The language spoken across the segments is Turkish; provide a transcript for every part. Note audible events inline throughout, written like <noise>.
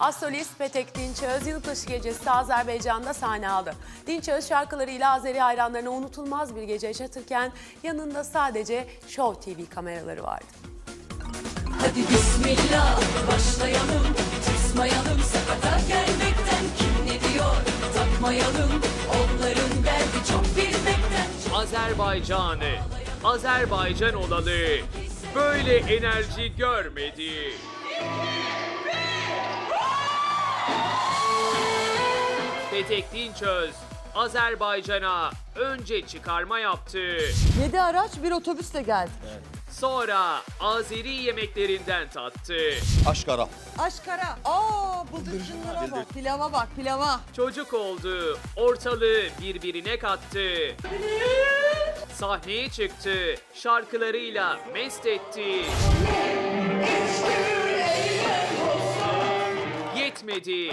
Astrolist Petek Dinçöz yılbaşı gecesi Azerbaycan'da sahne aldı. Dinçöz şarkılarıyla Azeri hayranlarına unutulmaz bir gece yaşatırken yanında sadece Show TV kameraları vardı. Hadi bismillah başlayalım Tırsmayalım sakata gelmekten Kim ne diyor takmayalım Onların derdi çok bilmekten Azerbaycan'ı, Azerbaycan olalı böyle enerji görmedi. Petek Dinçöz, Azerbaycan'a önce çıkarma yaptı. 7 araç bir otobüsle geldik. Sonra Azeri yemeklerinden tattı. Aşkara. Aşkara. Aa bıldırcınlara bak. Pilava bak pilava. Çocuk oldu, ortalığı birbirine kattı. Sahneye çıktı, şarkılarıyla mest etti. Yetmedi,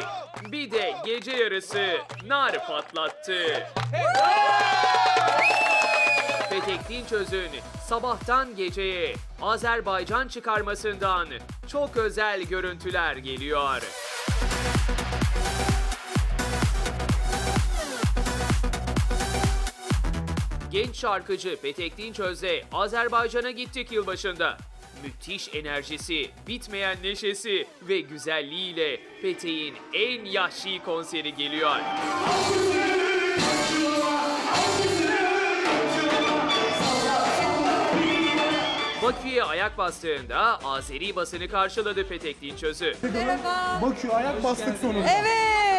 bir de gece yarısı nar patlattı. Petek Dinçöz'ün sabahtan geceye Azerbaycan çıkarmasından çok özel görüntüler geliyor. Genç şarkıcı Petek Dinçöz'le Azerbaycan'a gittik yılbaşında. Müthiş enerjisi, bitmeyen neşesi ve güzelliğiyle Petek'in en yahşi konseri geliyor. Bakü'ye ayak bastığında Azeri basını karşıladı Petek Dinçöz'ü. Merhaba. Bakıyor ayak bastık sonunda. Evet.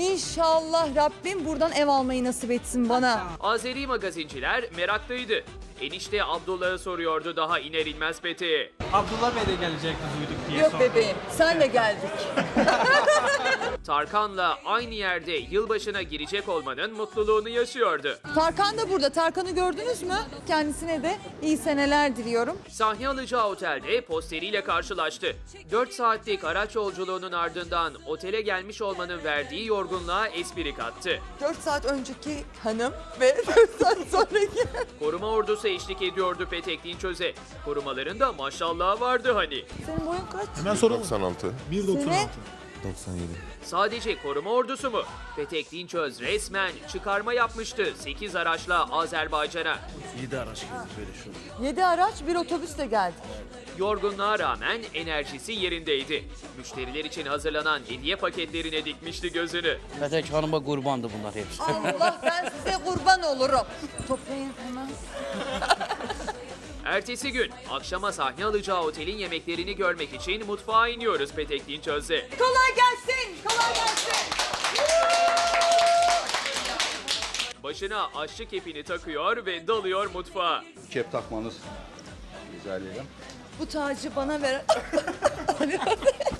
İnşallah Rabbim buradan ev almayı nasip etsin bana. Azeri magazinciler meraklıydı. Enişte Abdullah'ı soruyordu daha iner inmez Petek'e. Abdullah Bey de gelecekti duyduk diye Yok sordum. bebeğim. Senle geldik. <laughs> Tarkan'la aynı yerde yılbaşına girecek olmanın mutluluğunu yaşıyordu. Tarkan da burada. Tarkan'ı gördünüz mü? Kendisine de iyi seneler diliyorum. Sahne alacağı otelde posteriyle karşılaştı. 4 saatlik araç yolculuğunun ardından otele gelmiş olmanın verdiği yorgunluğa espri kattı. 4 saat önceki hanım ve <laughs> 4 saat sonraki. Koruma ordusu eşlik ediyordu Petek Dinçöz'e. Korumaların da maşallahı vardı hani. Senin boyun kaç? Hemen soralım. 96. 1.96. Sene? 97. Sadece koruma ordusu mu? Petek Dinçöz resmen çıkarma yapmıştı 8 araçla Azerbaycan'a. 7 araç bir otobüsle geldik. Yorgunluğa rağmen enerjisi yerindeydi. Müşteriler için hazırlanan hediye paketlerine dikmişti gözünü. Petek Hanım'a kurbandı bunlar hepsi. Allah ben size kurban olurum. Toplayın hemen. <laughs> Ertesi gün akşama sahne alacağı otelin yemeklerini görmek için mutfağa iniyoruz Petek Dinçöz'e. Kolay gelsin. Kolay gelsin. Başına aşçı kepini takıyor ve dalıyor mutfağa. Kep takmanız rica ederim. Bu tacı bana ver. <laughs>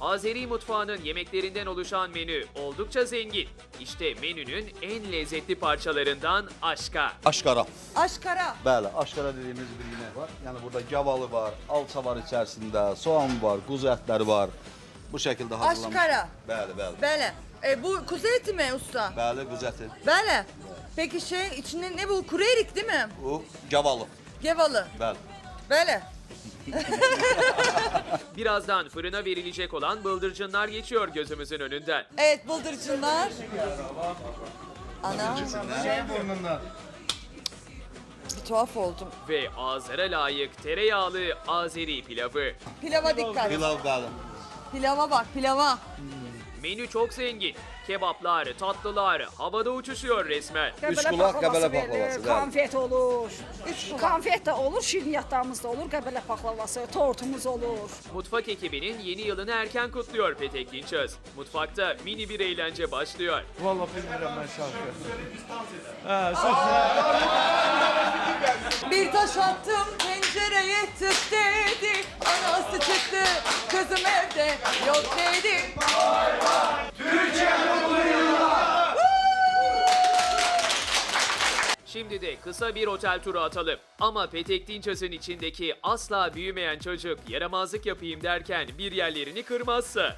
Azeri mutfağının yemeklerinden oluşan menü oldukça zengin. İşte menünün en lezzetli parçalarından aşka. Aşkara. Aşkara. Bəli, aşkara dediğimiz bir yemek var. Yani burada gavalı var, alça var içerisinde, soğan var, kuzu etleri var. Bu şekilde hazırlamış. Aşkara. Bəli, bəli. Böyle. E, bu kuzu eti mi usta? Bəli, kuzu eti. Böyle. Peki şey içinde ne bu? Kuru erik değil mi? Bu gavalı. Gevalı. Bəli. Böyle. <laughs> Birazdan fırına verilecek olan bıldırcınlar geçiyor gözümüzün önünden. Evet bıldırcınlar. Ana bir tuhaf oldum. Ve ağızlara layık tereyağlı Azeri pilavı. Pilava dikkat. Pilav bəli. Pilava bak pilava. Menü çok zengin. Kebaplar, tatlılar havada uçuşuyor resmen. Üç kulak Qəbələ baklavası. Bəli. Konfet olur. Konfet de olur, şirniyyatlarımız da olur, qəbələ paklavası, tortumuz olur. Mutfak ekibinin yeni yılını erken kutluyor Petek Dinçöz. Mutfakta mini bir eğlence başlıyor. Vallahi bilmiyorum ben şarkı. Ha, söz Bir taş attım pencereye tık dedi. Anası çıktı kızım evde yok dedi. Şimdi de kısa bir otel turu atalım. Ama Petek Dinçöz'ün içindeki asla büyümeyen çocuk yaramazlık yapayım derken bir yerlerini kırmazsa.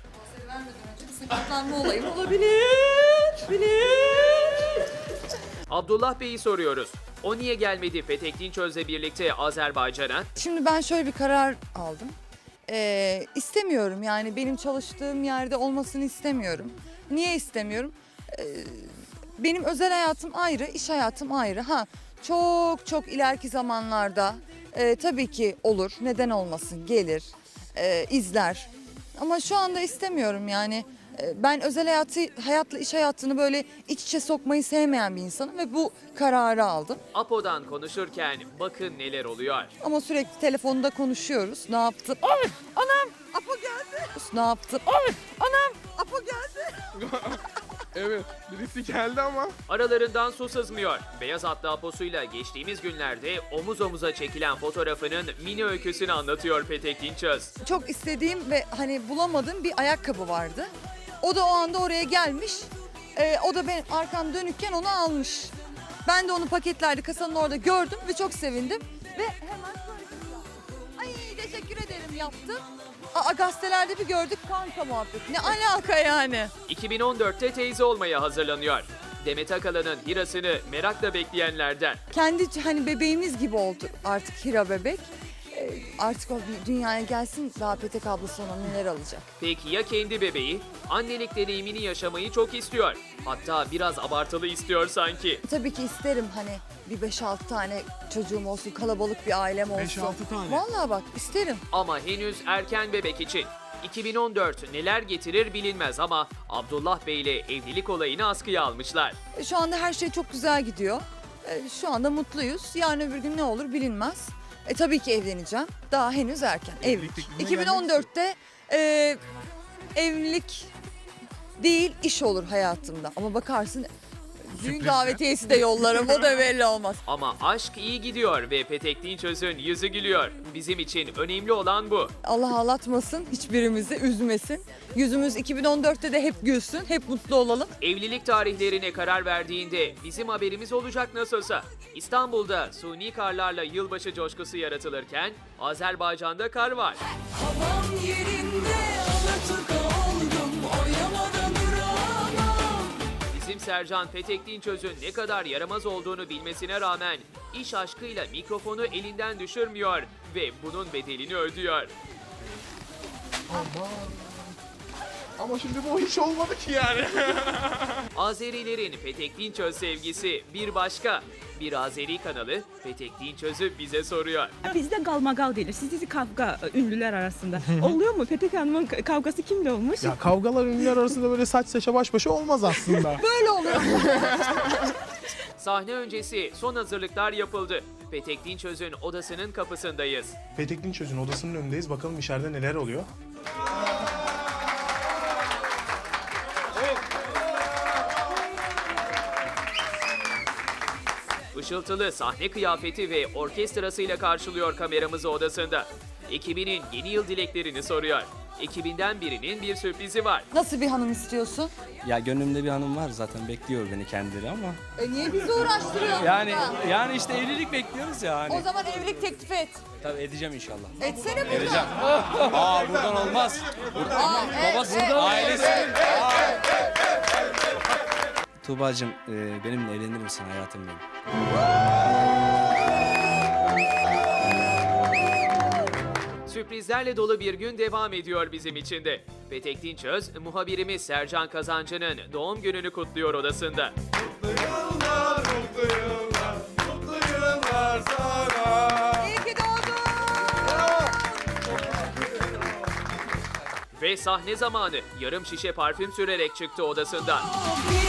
Vermeden önce bir sakatlanma olayım olabilir. Bilir. Abdullah Bey'i soruyoruz. O niye gelmedi Petek Dinçöz'le birlikte Azerbaycan'a? Şimdi ben şöyle bir karar aldım. Ee, istemiyorum yani benim çalıştığım yerde olmasını istemiyorum. Niye istemiyorum? Ee, benim özel hayatım ayrı, iş hayatım ayrı. Ha çok çok ileriki zamanlarda e, tabii ki olur. Neden olmasın? Gelir, e, izler. Ama şu anda istemiyorum yani. E, Ben özel hayatı hayatla iş hayatını böyle iç içe sokmayı sevmeyen bir insanım ve bu kararı aldım. Apo'dan konuşurken bakın neler oluyor. Ama sürekli telefonda konuşuyoruz. Ne yaptın? Ay, anam Apo geldi. Ne yaptın? Ay, anam Apo geldi. <laughs> Evet birisi geldi ama. Aralarından su sızmıyor. Beyaz atlı Apo'suyla geçtiğimiz günlerde omuz omuza çekilen fotoğrafının mini öyküsünü anlatıyor Petek Dinçöz. Çok istediğim ve hani bulamadığım bir ayakkabı vardı. O da o anda oraya gelmiş. Ee, o da benim arkam dönükken onu almış. Ben de onu paketlerde kasanın orada gördüm ve çok sevindim. Ve hemen böyle yaptım. Ay teşekkür ederim yaptım. Aa, gazetelerde bir gördük kanka muhabbeti. Ne alaka yani? 2014'te teyze olmaya hazırlanıyor. Demet Akalın'ın Hira'sını merakla bekleyenlerden. kendi hani bebeğimiz gibi oldu artık Hira bebek. Artık o bir dünyaya gelsin daha Petek ablası ona neler alacak. Peki ya kendi bebeği? Annelik deneyimini yaşamayı çok istiyor. Hatta biraz abartılı istiyor sanki. Tabii ki isterim hani bir 5-6 tane çocuğum olsun, kalabalık bir ailem olsun. 5-6 tane. Vallahi bak isterim. Ama henüz erken bebek için. 2014 neler getirir bilinmez ama Abdullah Bey ile evlilik olayını askıya almışlar. E, Şu anda her şey çok güzel gidiyor. E, Şu anda mutluyuz. Yarın öbür gün ne olur bilinmez. E tabii ki evleneceğim. Daha henüz erken. Evlilik. teklifine 2014'te e, evlilik değil iş olur hayatımda. Ama bakarsın düğün davetiyesi de yollarım. O da belli olmaz. <laughs> Ama aşk iyi gidiyor ve Petek Dinçöz'ün yüzü gülüyor. Bizim için önemli olan bu. Allah ağlatmasın, hiçbirimizi üzmesin. Yüzümüz 2014'te de hep gülsün, hep mutlu olalım. Evlilik tarihlerine karar verdiğinde bizim haberimiz olacak nasılsa. İstanbul'da suni karlarla yılbaşı coşkusu yaratılırken Azerbaycan'da kar var. Havam yerinde Bizim Sercan Petek Dinçöz'ün ne kadar yaramaz olduğunu bilmesine rağmen iş aşkıyla mikrofonu elinden düşürmüyor ve bunun bedelini ödüyor. Ama şimdi bu hiç olmadı ki yani. <laughs> Azerilerin Petek Dinçöz sevgisi bir başka. Bir Azeri kanalı Petek Dinçöz'ü bize soruyor. Bizde galmagal denir. Sizde kavga e, ünlüler arasında. Oluyor mu? Petek Hanım'ın kavgası kimle olmuş? Ya kavgalar ünlüler arasında böyle saç saça baş başa olmaz aslında. <laughs> Böyle oluyor. <laughs> Sahne öncesi son hazırlıklar yapıldı. Petek Dinçöz'ün odasının kapısındayız. Petek Dinçöz'ün odasının önündeyiz. Bakalım içeride neler oluyor. Işıltılı sahne kıyafeti ve orkestrasıyla karşılıyor kameramızı odasında. Ekibinin yeni yıl dileklerini soruyor. Ekibinden birinin bir sürprizi var. Nasıl bir hanım istiyorsun? Ya gönlümde bir hanım var zaten bekliyor beni kendileri ama. E niye bizi uğraştırıyorsun? Yani burada? yani işte evlilik bekliyoruz ya O hani. zaman evlilik teklif et. Tabii edeceğim inşallah. Etsene burada. Edeceğim. Aa buradan olmaz. Aa, evet, Babası evet. ailesi. Tuğba'cığım e, benimle evlenir misin hayatım benim? Sürprizlerle dolu bir gün devam ediyor bizim için de. Petek Dinçöz, muhabirimiz Sercan Kazancı'nın doğum gününü kutluyor odasında. İyi ki doğdun. Ve sahne zamanı yarım şişe parfüm sürerek çıktı odasından. Birini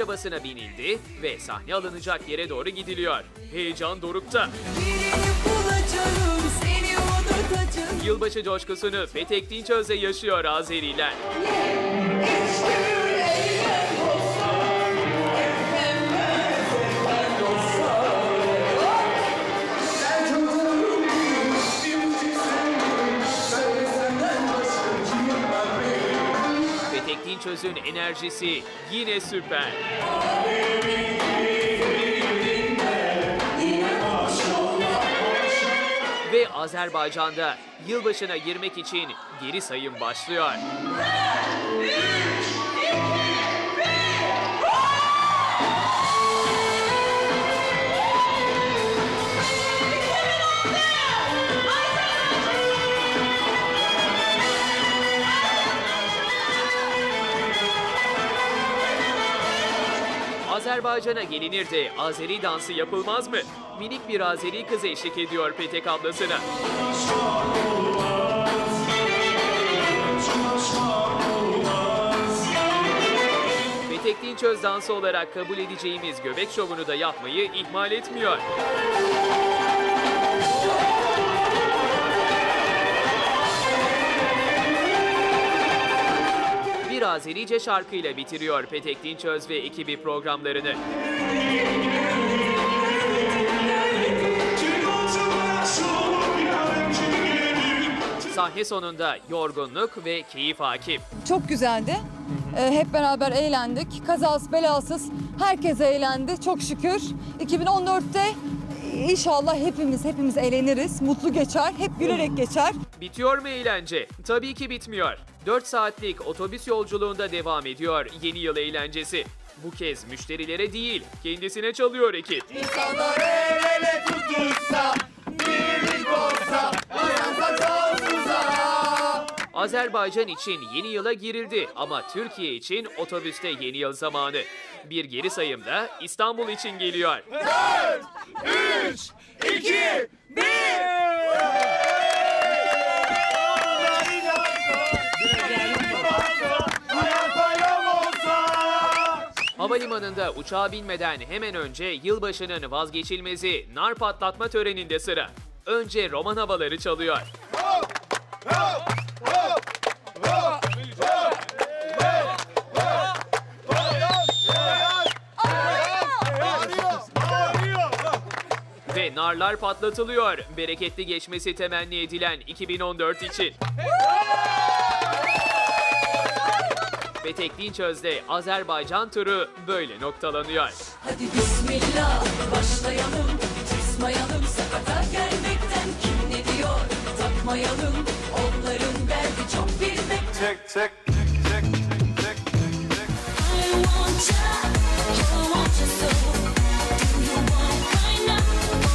arabasına binildi ve sahne alınacak yere doğru gidiliyor. Heyecan dorukta. Yılbaşı coşkusunu Petek Dinçöz'le yaşıyor Azeriler. Petek Dinçöz'ün enerjisi yine süper. Ve Azerbaycan'da yılbaşına girmek için geri sayım başlıyor. Azerbaycan'a gelinir de Azeri dansı yapılmaz mı? Minik bir Azeri kız eşlik ediyor Petek ablasına. Petek Dinçöz dansı olarak kabul edeceğimiz göbek şovunu da yapmayı ihmal etmiyor. Bir Azerice şarkıyla bitiriyor Petek Dinçöz ve ekibi programlarını. Sahne sonunda yorgunluk ve keyif hakim. Çok güzeldi. Ee, hep beraber eğlendik. Kazasız belasız herkes eğlendi çok şükür. 2014'te inşallah hepimiz hepimiz eğleniriz. Mutlu geçer. Hep gülerek geçer. Bitiyor mu eğlence? Tabii ki bitmiyor. 4 saatlik otobüs yolculuğunda devam ediyor yeni yıl eğlencesi. Bu kez müşterilere değil, kendisine çalıyor ekip. Azerbaycan için yeni yıla girildi ama Türkiye için otobüste yeni yıl zamanı. Bir geri sayım da İstanbul için geliyor. Havalimanında uçağa binmeden hemen önce yılbaşının vazgeçilmezi nar patlatma töreninde sıra. Önce roman havaları çalıyor. Ve narlar patlatılıyor. Bereketli geçmesi temenni edilen 2014 için. Petek Dinçöz'de Azerbaycan turu böyle noktalanıyor. Hadi bismillah başlayalım Tırsmayalım sakata gelmekten Kim ne diyor takmayalım Onların derdi çok bilmek right now?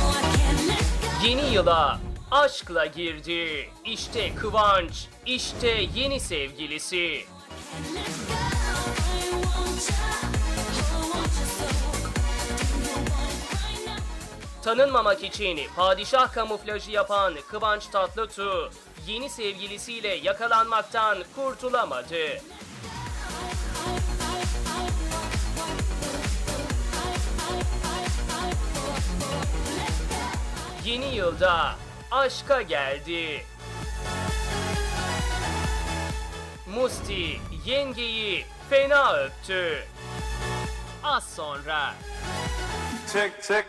Oh Yeni yıla aşkla girdi. İşte Kıvanç, işte yeni sevgilisi. Tanınmamak için padişah kamuflajı yapan Kıvanç Tatlıtuğ, yeni sevgilisiyle yakalanmaktan kurtulamadı. Yeni yılda aşka geldi. Musti yengeyi fena öptü. Az sonra. Çek çek